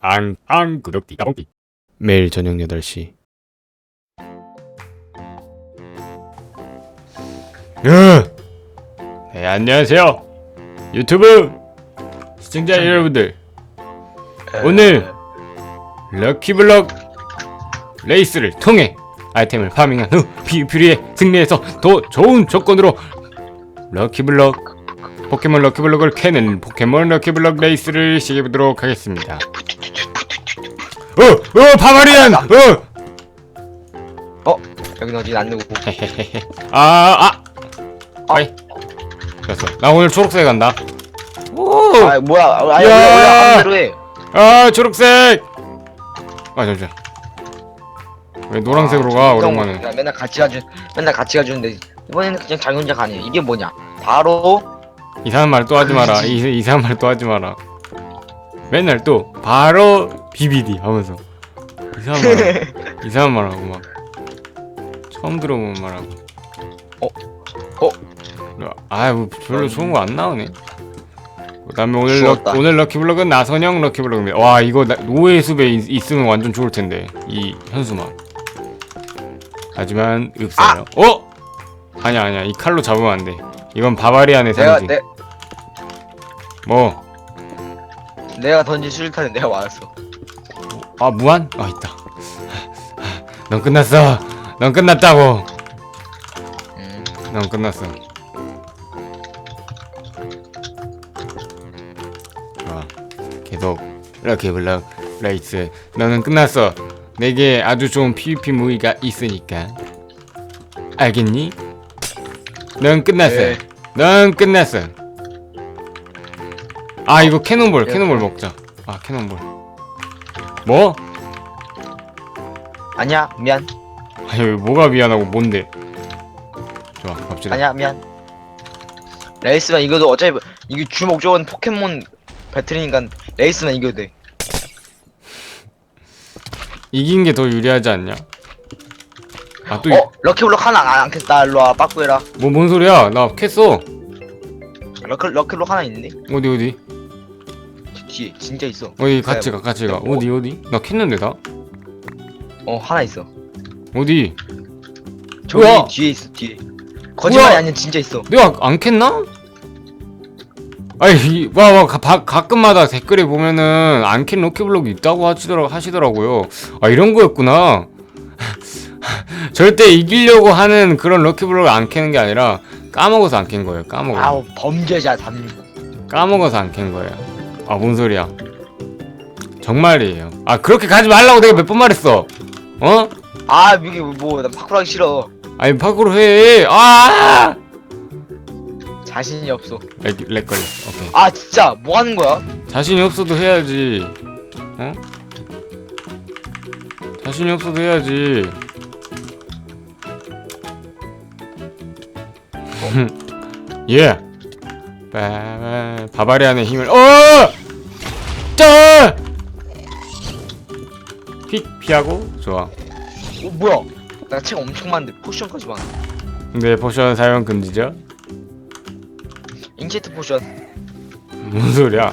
앙, 앙, 구독, 띠까봉띠. 매일 저녁 8시. 네, 안녕하세요. 유튜브 시청자 여러분들. 오늘 럭키블럭 레이스를 통해 아이템을 파밍한 후 PVP에 승리해서 더 좋은 조건으로 럭키블럭 포켓몬 럭키블럭을 캐는 포켓몬 럭키블럭 레이스를 시작해보도록 하겠습니다. 어! 어! 바바리안! 어! 어? 여긴 어디 안 누구 헤헤헤헤. 아! 아! 아이 됐어 나 오늘 초록색 간다 오! 아 뭐야 아 원래 야! 원래 대로 해 아 초록색! 아 잠시만 왜 노란색으로 가 아, 오랜만에 그냥 맨날 같이 가주 맨날 같이 가주는데 이번에는 그냥 자기 혼자 가네 이게 뭐냐 바로 이상한 말 또 하지 마라 이, 이상한 말 또 하지 마라 맨날 또 바로 BBD 하면서. 이상한 말 이상한 말 하고 막 처음 들어본 말하고. 어? 어? 아뭐 별로 좋은 거 안 나오네. 그다음에 오늘 럭. 오늘 럭키블럭은 나선형 럭키블럭입니다 와 이거 나, 노예 숲에 있, 있으면 완전 좋을 텐데 이 현수막. 하지만 없어요 어? 아니야 아니야. 이 칼로 잡으면 안돼. 이건 바바리안의 내가 상징. 내, 뭐? 내가 던진 수류탄에 내가 맞았어 아 무한? 아 있다. 넌 끝났어. 넌 끝났다고. 음. 넌 끝났어. 좋아. 계속 럭키블럭 레이스. 너는 끝났어. 내게 아주 좋은 PVP 무기가 있으니까. 알겠니? 넌 끝났어. 네. 넌 끝났어. 아 이거 캐논볼 네. 캐논볼 먹자. 아 캐논볼 뭐? 아니야 미안. 아니 왜 뭐가 미안하고 뭔데? 좋아 갑시다. 아니야 미안. 레이스만 이겨도 어차피 이게 주 목적은 포켓몬 배틀이니까 레이스만 이겨도 돼. 이긴 게 더 유리하지 않냐? 아 또 어? 럭키블럭 하나 안, 안 캤다. 일로와 빠꾸해라. 뭐뭔 소리야? 나 캤어. 럭키, 럭키블럭 하나 있는데? 어디 어디 뒤에 진짜 있어. 어디 같이 가 같이 가. 어? 어디 어디? 나 캤는데 다? 어 하나 있어. 어디? 저기 우와! 뒤에 있어 뒤에. 거짓말이! 아니야 진짜 있어. 내가 안 캤나? 아이 와와 가끔마다 댓글에 보면은 안캔 럭키블럭이 있다고 하시더라 하시더라고요. 아 이런 거였구나. 절대 이기려고 하는 그런 럭키블럭을 안 캐는 게 아니라 까먹어서 안 캔 거예요 까먹어 아우 범죄자 담 까먹어서 안 캔 거예요. 아, 뭔 소리야. 정말이에요. 아, 그렇게 가지 말라고 내가 몇 번 말했어. 어? 아 이게 뭐나 파쿠르 하기 싫어 아니, 파크로 해. 아! 자신이 없어 렉, 렉 걸려. 오케이. 아 진짜 뭐 하는 거야 자신이 없어도 해야지. 어? 자신이 없어도 해야지. 예. 바, 바바리안의 힘을, 어! 짜! 휙 피하고, 좋아. 어 뭐야 나 책 엄청 많은데 포션까지 많아 근데 포션 사용 금지죠? 인체트 포션 뭔 소리야?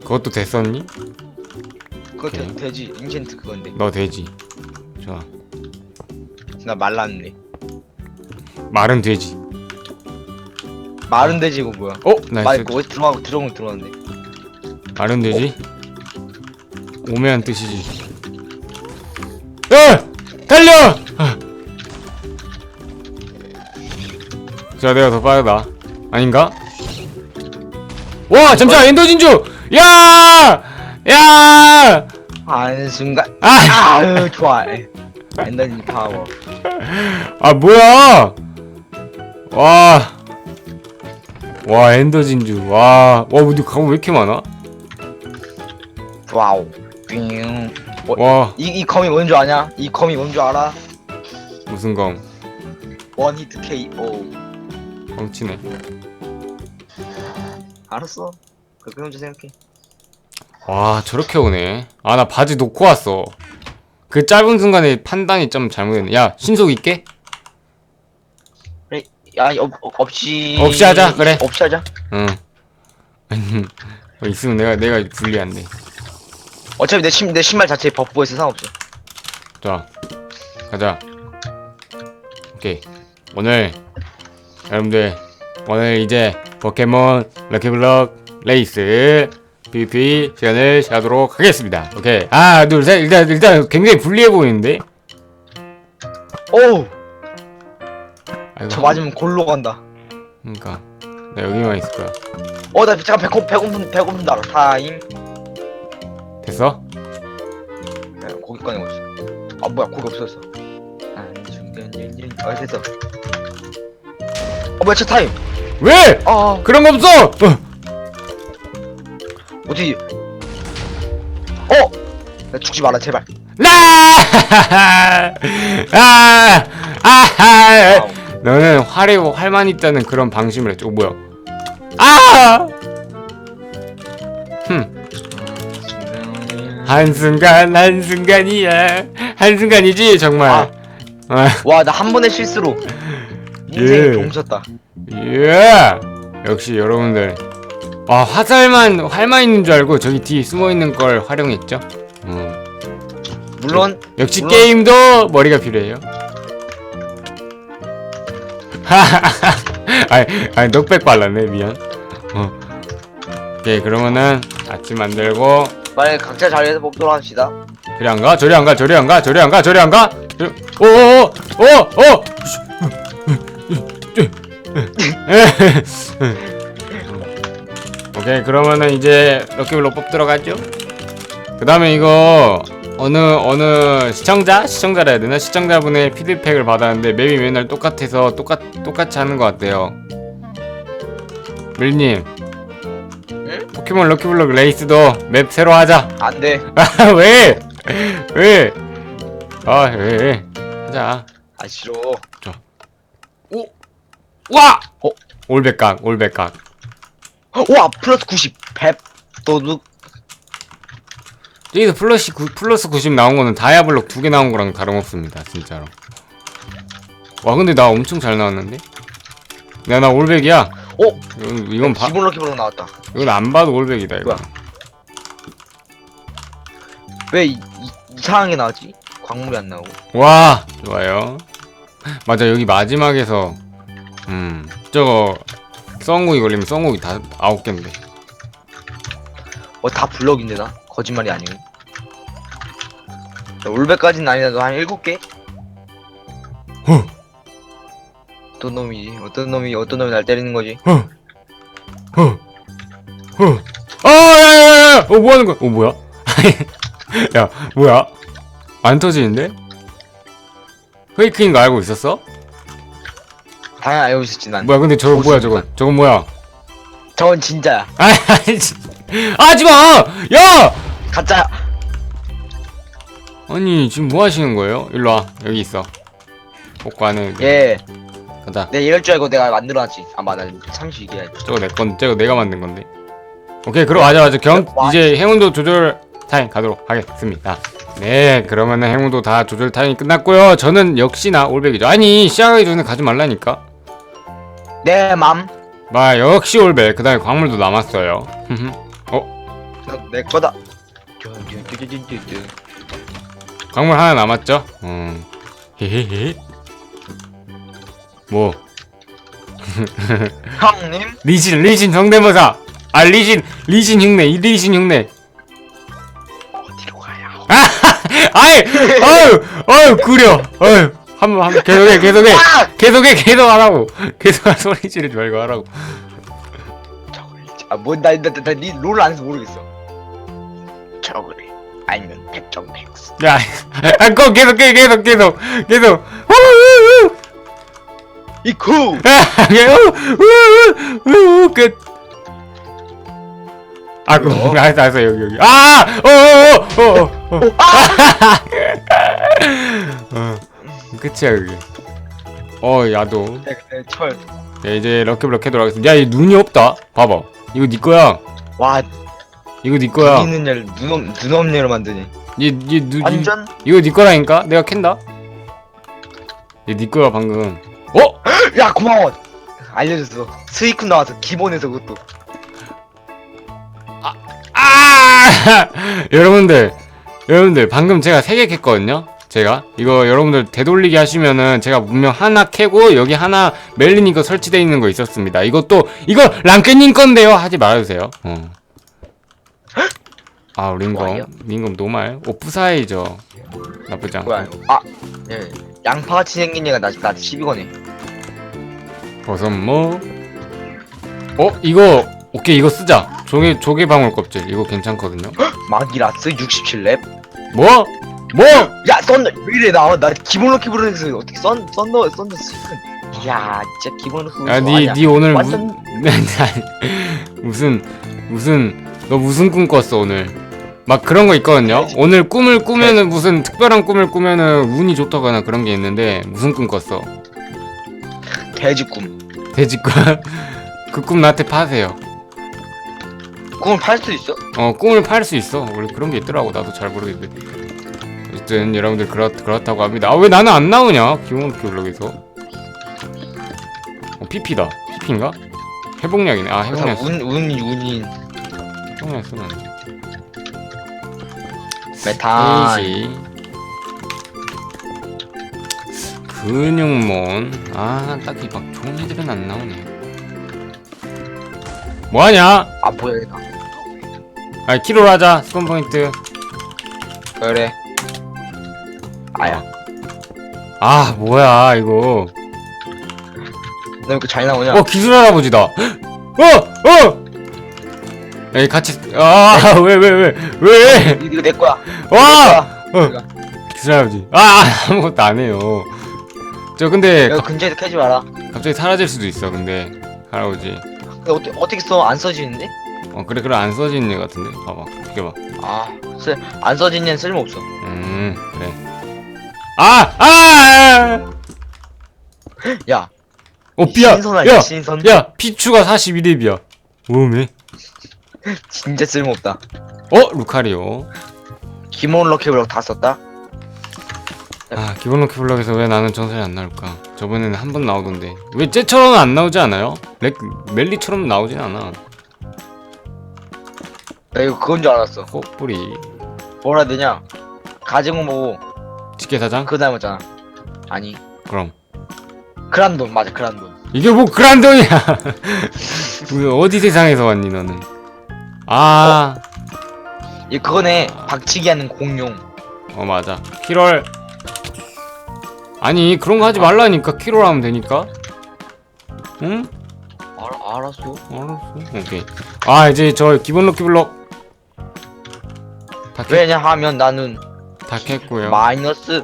그것도 됐었니? 그거 돼, 오케이. 돼지 인체트 그건데 너 돼지. 좋아. 나 말랐네 말은 돼지. 마른 돼지 이거 뭐야 어? 말 나이스. 이거 어디 들어가고 들어오면 들어왔는데 말은 돼지? 오면 뜻이지. 야! 달려! 아. 자, 내가 더 빠르다. 아닌가? 와, 잠시만, 엔더 진주! 야! 야! 하는 순간 아! 아유 좋아 엔더진 파워 아 뭐야 와. 와 엔더 진주. 와와 어디 가고 왜 이렇게 많아? 와우. 빙. 와. 이, 이 검이 뭔 줄 아냐? 이 검이 뭔 줄 알아? 무슨 검 원 히트 KO 뻥치네. 알았어. 그렇게 혼자 생각해. 와 저렇게 오네. 아 나 바지 놓고 왔어. 그 짧은 순간에 판단이 좀 잘못했네. 야 신속 있게 그래 야 없, 없이 없이 하자, 그래. 없이 하자 응 어, 있으면 내가 내가 불리한데. 어차피 내, 신, 내 신발 자체에 버프가 있어 상관없어 자, 가자. 오케이. 오늘 여러분들 오늘 이제 포켓몬 럭키블럭 레이스 PVP 시간을 하도록 하겠습니다. 오케이. 하나, 둘, 셋. 일단 일단 굉장히 불리해 보이는데. 오우 아이고, 저 맞으면 골로 간다 그러니까 나 여기만 있을 거야. 어 나 잠깐 배고, 배고픈 배고픈다 타임 됐어? 네, 고기 꺼내고 있어 아 뭐야 고기 없어졌어 안중간연연 아 됐어 어 뭐야 차 타임 왜? 아 그런 거 없어. 어. 어디 어! 나 죽지 마라 제발 나! 아! 아! 아우. 너는 화려고 활만 있다는 그런 방심을 했죠. 어, 뭐야? 아! 흠. 한순간 한순간이야. 한순간이지 정말. 아. 아. 와 나 한 번의 실수로 인생이 예. 동쳤다 예. 역시 여러분들. 아, 화살만 활만 있는 줄 알고 저기 뒤에 숨어 있는 걸 활용했죠. 음. 물론 역시 물론- 게임도 머리가 필요해요. 아니, 아니 넉백 발랐네 미안. 어. 오케이 그러면은 아침 만들고 만약에 각자 자리에서 뽑도록 합시다 저리 안 가, 저리 안 가, 저리 안 가, 저리 안 가, 저리 안 가. 저리- 오오오, 오, 오. 오케이 그러면은 이제 럭키블럭 뽑도록 하죠. 그 다음에 이거 어느 어느 시청자 시청자라 해야 되나 시청자분의 피드백을 받았는데 맵이 맨날 똑같아서 똑같 똑같이 하는 것 같대요. 밀님. 응? 포켓몬 럭키블럭 레이스도 맵 새로 하자. 안 돼 아 왜? 왜? 아 왜? 왜? 하자. 아 싫어 오, 와! 어? 올백각, 올백각. 와 플러스 90백 도둑 여기서 플러스 9, 플러스 90 나온 거는 다이아블록 두 개 나온 거랑 다름없습니다, 진짜로. 와 근데 나 엄청 잘 나왔는데? 야 나 올백이야. 어? 이건 이건 봐, 기본 럭키블럭 나왔다 이건 안 봐도 올백이다 이거. 뭐야? 왜 이, 이, 이상한 게 나왔지? 광물이 안 나오고 와 좋아요. 맞아 여기 마지막에서 음 저거 썬국이 걸리면 썬국이 다 아홉 개인데. 어 다 블럭인데 나? 거짓말이 아니고 자, 올백까지는 아니라도 한 7개? huh. 어떤 놈이지? 어떤 놈이 어떤 놈이 날 때리는 거지? 허, 허. 아, 야, 야, 야, 어, 뭐 하는 거야? 어, 뭐야? 야, 뭐야? 안 터지는데? 페이크인 거 알고 있었어? 당연히 알고 있었지 난 뭐야, 근데 저거 뭐야, 저거? 저건 뭐야? 저건 진짜야 아, 하지 마! 야! 가짜 아니, 지금 뭐 하시는 거예요? 일로 와. 여기 있어. 복구 안 해도 돼. 예 가자. 내가 이럴 줄 알고 내가 만들어놨지 아마 난 얘기해야지 저거 내 건, 저거 내가 만든 건데. 오케이, 그럼 맞아, 맞아. 경, 와. 이제 행운도 조절 타임 가도록 하겠습니다. 네, 그러면은 행운도 다 조절 타임이 끝났고요. 저는 역시나 올백이죠. 아니, 시작하기 전에 가지 말라니까. 내맘 마, 역시 올백. 그 다음에 광물도 남았어요. 내 거다 광물 하나 남았죠? 음. 헤헤헤. 뭐, 형님 리신, 리신 성대모사. 아, 리신, 리신 흉내, 이 리신 흉내. 어디로 가요? 아이, 어유, 어유, 구려. 어유, 한번, 한번 계속해, 계속해, 아! 계속해, 계속 하라고. 계속 소리 지르지 말고 하라고. 저글리지 아뭐 나 나나니롤 안해서 모르겠어 저글리 아니면 백정백스 야, 아, 계속해, 계속, 계속, 계속. 우, 우, 우. 이쿠 아, 우, 우, 우, 우, 끝. 아, 그, 어? 알았어, 알았어, 여기, 여기. 아, 어, 어, 어, 어, 어, 어. 어, 끝이야, 그게. 어, 야도. 철 자, 이제 럭키블럭 해도록 하겠습니다. 야, 이 눈이 없다. 봐봐. 이거 네 거야. 와 이거 네 거야. 있는 열 눈없 눈없네로 만드네 얘, 얘, 눈, 이, 완전 이거 네 거라니까? 내가 캔다? 얘네 거야, 방금. 어? 야 고마워 알려줬어 스위쿤 나와서 기본에서 그것도 아, 여러분들 여러분들 방금 제가 세 개 캤거든요 제가 이거 여러분들 되돌리기 하시면은 제가 분명 하나 캐고 여기 하나 멜린 이거 설치되어 있는 거 있었습니다 이것도 이거 랑깨님 건데요 하지 말아주세요 어. 아 링검. 뭐예요? 링검 노말. 오프사이죠. 나쁘지 않고. 뭐야 이거 아 예. 양파같이 생긴 얘가 나, 시비 거네. 버섯모 어 이거 오케이 이거 쓰자. 조개 조개 방울 껍질. 이거 괜찮거든요. 마기라스 67렙? 뭐? 뭐? 야 썬더 왜 이래? 나, 나 기본 럭키 부르면서 어떻게 썬, 썬더 썬더 스킨 이야 진짜 기본 럭키 야, 부르면서 니, 아니야. 니 오늘 완전- 무, 무슨, 무슨, 너 무슨 꿈 꿨어, 오늘? 막 그런 거 있거든요? 오늘 꿈을 꾸면은 무슨 특별한 꿈을 꾸면은 운이 좋다거나 그런 게 있는데, 무슨 꿈 꿨어? 돼지 꿈 돼지 꿈? 그 꿈 나한테 파세요. 꿈을 팔 수도 있어? 어, 꿈을 팔 수 있어. 원래 그런 게 있더라고. 나도 잘 모르겠는데. 어쨌든 여러분들 그렇, 그렇다고 합니다. 아, 왜 나는 안 나오냐? 기본기 블록에서. 어, PP다. PP인가? 회복약이네. 아, 회복약. 운, 운이 운이 회복약 쓰면 안 돼. 페이지. 근육몬. 아 딱히 막 좋은 애들은 안 나오네. 뭐하냐? 아 뭐야 얘가 아 키로 하자. 스폰 포인트. 그래. 아야. 아 뭐야 이거. 너왜 이렇게 잘 나오냐? 어 기술 할아버지다. 어 어 에이 같이 아왜 왜 왜 왜 이거 내 거야 와 내. 어. 기술 할아버지 아 아무것도 안 해요 저 근데 여기 근처에서 캐지 마라 갑자기 사라질 수도 있어 근데 할아버지 근데 어떻게, 어떻게 써? 안 써지는데? 어 그래 그래 안 써지는 애 같은데 봐봐 비켜봐 아, 쓸, 안 써진 얘는 쓸모 없어. 음 그래 아! 아! 야, 어 삐야 신선 아니야, 야! 신선? 야 피추가 42렙이야 오메 진짜 쓸모없다. 어 루카리오 기본 럭키블럭 다 썼다? 아 기본 로키 블럭에서 왜 나는 전설이 안 나올까 저번에는 한 번 나오던데 왜 쟤처럼은 안 나오지 않아요? 렉, 멜리처럼 나오진 않아 나 이거 그건 줄 알았어. 코뿌리 뭐라 해야 되냐? 가지고 보고 직계사장? 그거 닮았잖아. 아니, 그럼 그란돈, 맞아, 그란돈. 이게 뭐 그란돈이야 왜 어디 세상에서 왔니 너는 아. 이 그거네, 박치기 하는 공룡. 어 맞아. 키롤. 아니 그런 거 하지 말라니까. 키롤 하면 되니까. 응? 알, 알았어. 알았어. 오케이. 아 이제 저 기본 럭키 블럭 다, 캤, 왜냐하면 나는 다 캤고요. 마이너스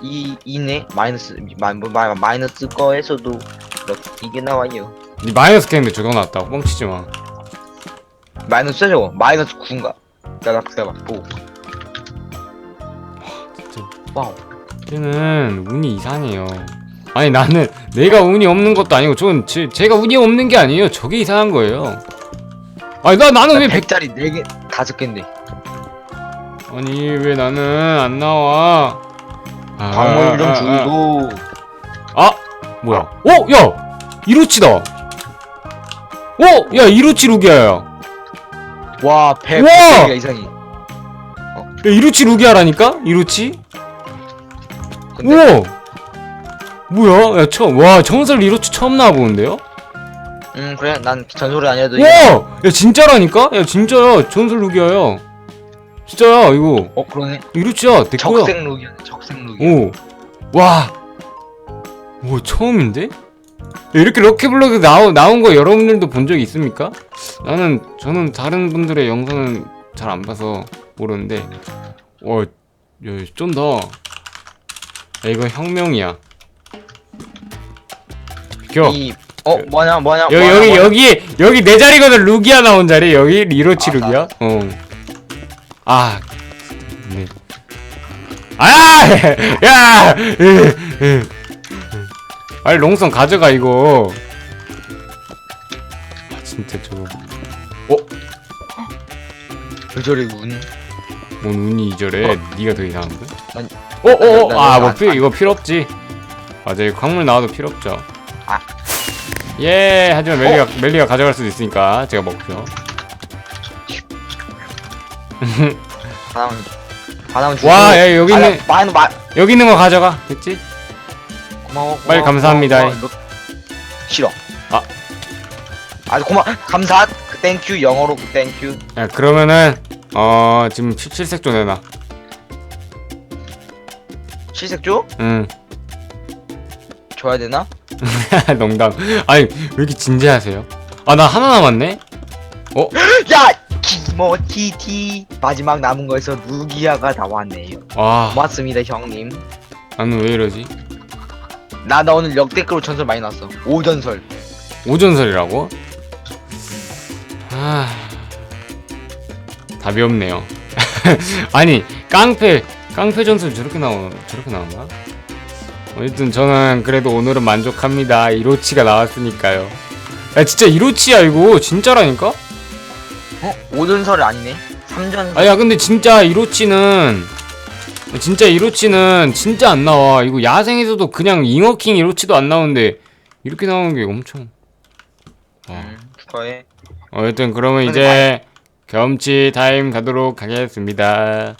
2, 2네? 마이너스, 마, 뭐, 마, 마이너스 거에서도 럭, 이게 나와요. 니 마이너스 저거 나왔다고? 뻥치지 마 마이너스 저거 마이너스 9인가? 내가 내가 보고. 진짜. 와우. 쟤는 운이 이상해요 아니 나는 내가 운이 없는 것도 아니고 저는 제, 제가 운이 없는 게 아니에요 저게 이상한 거예요 아니 나 나는 왜 100... 100짜리 4개, 5개인데. 아니 왜 나는 안 나와 아, 광물 좀 아, 아, 아. 아 뭐야 어? 야 이로치다 어? 야 이로치 루기아야 와, 100, 우와! 100개가 이상이. 야 이로치 루기아라니까? 이로치? 근데 우와 뭐야 야 처음 와 정설 이로치 처음 나와보는데요? 음 그래 난 전소리 아니어도 이거- 우와 야 진짜라니까? 야 진짜야 전설 루기아야 진짜야 이거 어 그러네 이로치야 내 거야 적색 룩이야 적색 룩이 오 와. 오 처음인데? 야, 이렇게 럭키블럭에 나오, 나온 거 여러분들도 본 적이 있습니까? 나는 저는 다른 분들의 영상은 잘 안 봐서 모르는데 쩐다. 야, 이거 혁명이야. 비켜. 이, 어 뭐냐 뭐냐 여기 뭐냐, 여기 뭐냐. 여기 여기 내 자리거든 루기아 나온 자리 여기 리로치 아, 루기아 어. 아 네. 아! 야! 으, 으. 빨리 롱선 가져가 이거 아 진짜 저거 왜 저래 운뭔 운이 이저래 네가 더 이상한 거야? 아니, 어어어 나- 나- 아뭐 나- 필요 이거 필요 없지 맞아 이 광물 나와도 필요 없죠 아. 예 하지만 멜리가 멜리가 가져갈 수도 있으니까 제가 먹죠 하나만 주고 와, 야, 여기 아, 있는- 마, 마, 여기 있는 거 가져가. 됐지? 고마워 빨리 고마워, 감사합니다. 고마워, 너- 싫어 아. 아 고마 감사 그 땡큐 영어로 그 땡큐 야, 그러면은 어 지금 칠- 칠색조 내놔. 실색조 응. 줘야 되나 농담. 아니 왜 이렇게 진지하세요? 아 나 하나 남았네. 야 키모티티 마지막 남은 거에서 루기아가 나왔네요 와, 고맙습니다 형님 나는 왜 이러지? 나 나 오늘 역대급으로 전설 많이 났어 오전설 오전설이라고? 아, 답이 없네요. 아니 깡패 깡패 전설 저렇게 나오 저렇게 나온가? 어쨌든 저는 그래도 오늘은 만족합니다. 이로치가 나왔으니까요. 야 진짜 이로치야 이거 진짜라니까? 어? 오전설이 아니네 3전 아야 근데 진짜 이로치는 진짜 이로치는 진짜 안 나와. 이거 야생에서도 그냥 잉어킹 이로치도 안 나오는데 이렇게 나오는 게 엄청. 와. 음, 축하해 어쨌든 그러면 이제 경험치 타임 가도록 하겠습니다.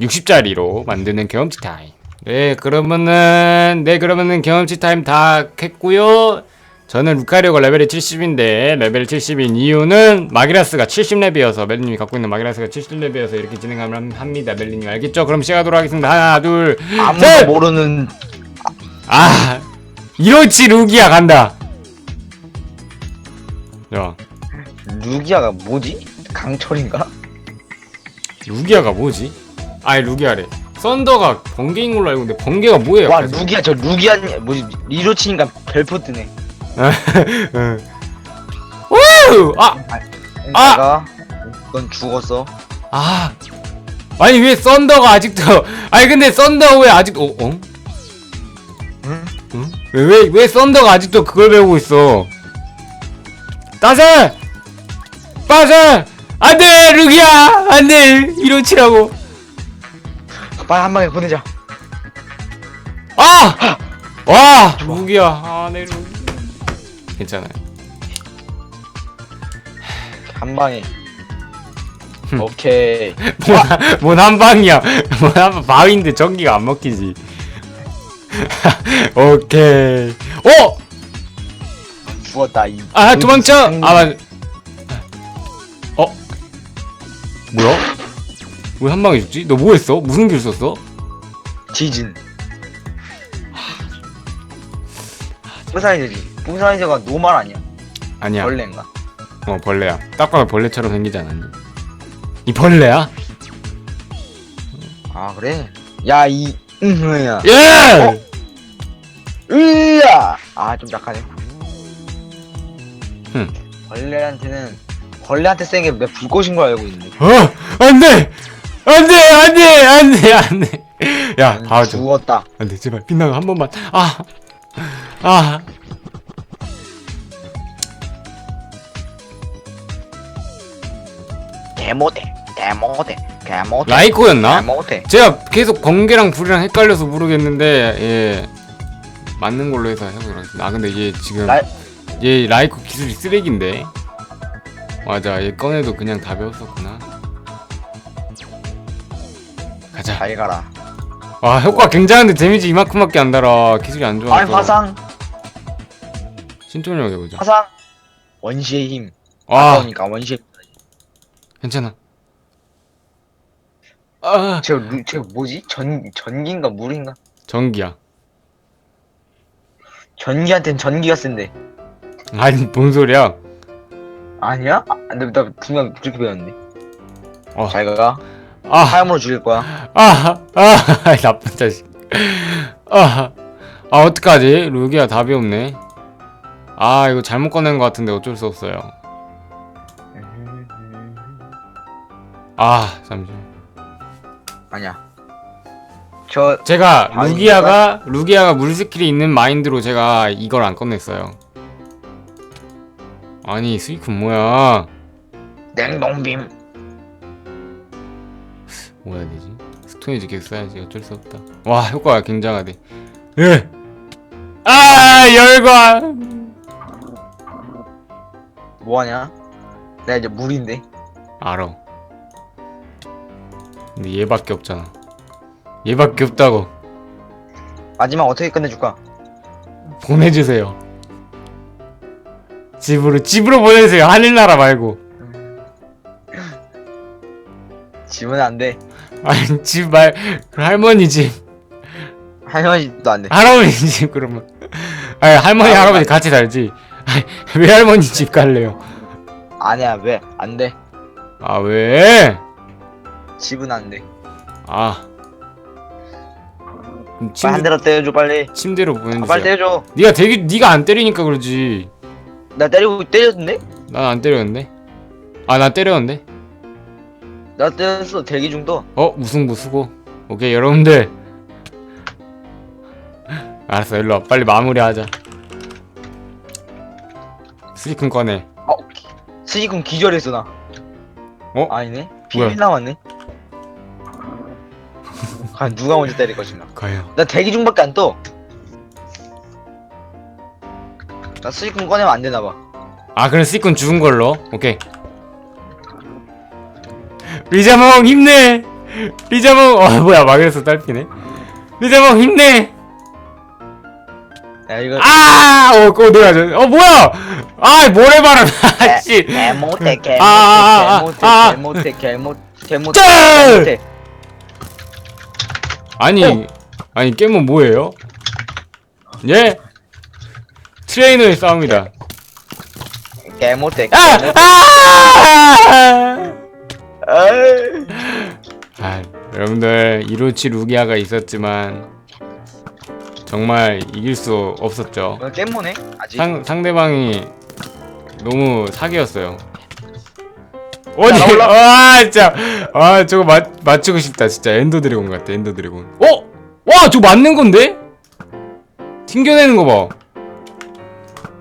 60짜리로 만드는 경험치 타임. 네, 그러면은 네 그러면은 경험치 타임 다 했고요. 저는 루카리오가 레벨이 70인데 레벨 70인 이유는 마기라스가 70렙이어서 멜리님이 갖고 있는 마기라스가 70렙이어서 이렇게 진행하면 합니다. 멜리님 알겠죠? 그럼 시작하도록 하겠습니다. 하나, 둘, 아무도 셋! 모르는 아 이로치 루기야 간다. 자, 루기아가 뭐지? 강철인가? 루기아가 뭐지? 아니 루기아래. 썬더가 번개인 걸로 알고 있는데 번개가 뭐예요? 와 그래서? 루기아 저 루기아 뭐지 리로치니까 별표 뜨네 응. 우! 아, 아! 넌 죽었어 아. 아니 왜 썬더가 아직도 아니 근데 썬더 왜 아직 어? 어? 응? 응? 왜왜 왜 썬더가 아직도 그걸 배우고 있어? 따세! 빠세! 안돼 루기야 안돼 이로치라고 빨리 한 방에 보내자 아! 와 루기야 아내 루기 괜찮아요 한 방에 흠. 오케이 뭔 한 방이야 뭔 한방 바위인데 전기가 안 먹히지 오케이 어! 죽었다 이 아 도망쳐! 생- 아 맞. 어? 뭐야? 왜 한 방에 죽지? 너 뭐 했어? 무슨 길 썼어? 지진 부사이저지 부사이저가 노말 아니야 아니야. 벌레인가 어 벌레야. 딱 봐도 벌레처럼 생기지 않았니? 이 벌레야? 아 그래 야이 응야 예! 어? 으야 아좀 약하네 흠. 벌레한테는 벌레한테 센게내 불꽃인 걸 알고 있는데 어! 안돼! 안돼! 안돼! 안돼! 안돼! 야 봐줘. 죽었다 안돼 제발 빛나가 한 번만. 아! 아! 개모대 개모대 개모대 라이코였나? 개모대 제가 계속 번개랑 불이랑 헷갈려서 모르겠는데 예 맞는 걸로 해서 해보도록 하겠습니다. 아 근데 얘 지금 라- 얘 라이코 기술이 쓰레기인데 맞아 얘 꺼내도 그냥 다 배웠었구나. 가자. 잘 가라 와 효과 굉장한데 데미지 이만큼밖에 안 달아. 기술이 안 좋아서. 아이 화상 신통력 해보자. 화상 원시의 힘아 아까우니까 원시의 괜찮아. 아 저, 루- 저 뭐지? 전, 전기인가 물인가? 전기야. 전기한텐 전기가 센데 아니 뭔 소리야? 아니야? 아, 나, 나 분명 그렇게 배웠는데 어. 잘 가 아 화염으로 죽일 거야 아, 아, 나쁜 자식. 아, 아, 어떡하지? 루기야 답이 없네. 아, 이거 잘못 꺼낸 것 같은데 어쩔 수 없어요. 아, 잠시만. 아니야 저 제가 아, 루기아가 루기아가 물 스킬이 있는 마인드로 제가 이걸 안 꺼냈어요. 아니, 스위큰 뭐야? 냉동빔 뭐 해야 되지? 스톤이지 계속 써야지 어쩔 수 없다. 와, 효과가 굉장하대. 예. 아, 열관. 뭐하냐? 내가 이제 물인데 알아. 근데 얘밖에 없잖아 얘밖에 없다고 마지막 어떻게 끝내줄까? 보내주세요 집으로 집으로 보내주세요 하늘나라 말고 집은 안 돼. 아니 집 말 할머니 집 할머니도 안 돼. 할아버지 집 그러면 아니 할머니 아, 할아버지 같이 살지 아니, 왜 할머니 집 갈래요 아니야 왜? 안 돼. 아 왜? 집은 안 돼. 아 그럼 빨리 침, 한 대로 때려줘 빨리. 침대로 아, 보내주세요 빨리 때려줘. 네가 되게 네가 안 때리니까 그러지 나 때리고 때렸는데? 난 안 때렸는데 아 나 때렸는데 나 때렸어 대기 중도. 어 무승부 수고 오케이 여러분들 알았어 일로 와 빨리 마무리하자 스리큰 꺼내 어. 스니군 기절했어 나. 어? 아니네. 뭐야? 비비 나왔네. 과연 누가 먼저 때릴 것인가? 가요 나 대기 중밖에 안 떠. 나 스니군 꺼내면 안 되나 봐. 아 그럼 스리큰 죽은 걸로 오케이 리자몽 힘내 리자몽 어 뭐야 막이랬어 딸피네 리자몽 힘내 야 이거 아어 그거 내가 저- 어 뭐야 아 모래바람 아씨 개 못해 개 아, 아, 아, 못해 아. 개 못해 개 못해 개 못해 짜! 개 못해 아니 어. 아니 게임은 뭐예요? 예? 트레이너의 싸움이다. 개 못해 개 아! 아! 아, 여러분들 이로치 루기아가 있었지만 정말 이길 수 없었죠. 너 게임 모네 아직 상 상대방이 너무 사기였어요. 어디? 자, 올라- 아 진짜 아 저거 맞 맞추고 싶다 진짜 엔더 드래곤 같아 엔더 드래곤. 어? 와 저거 맞는 건데? 튕겨내는 거 봐.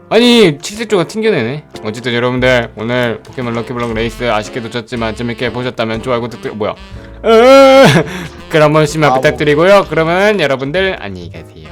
아니 칠색조가 튕겨내네. 어쨌든 여러분들 오늘 포켓몬 럭키블럭 레이스 아쉽게도 졌지만 재밌게 보셨다면 좋아요 구독 뭐야? 어, 그럼 한 번씩만 아, 뭐. 부탁드리고요. 그러면 여러분들 안녕히 가세요.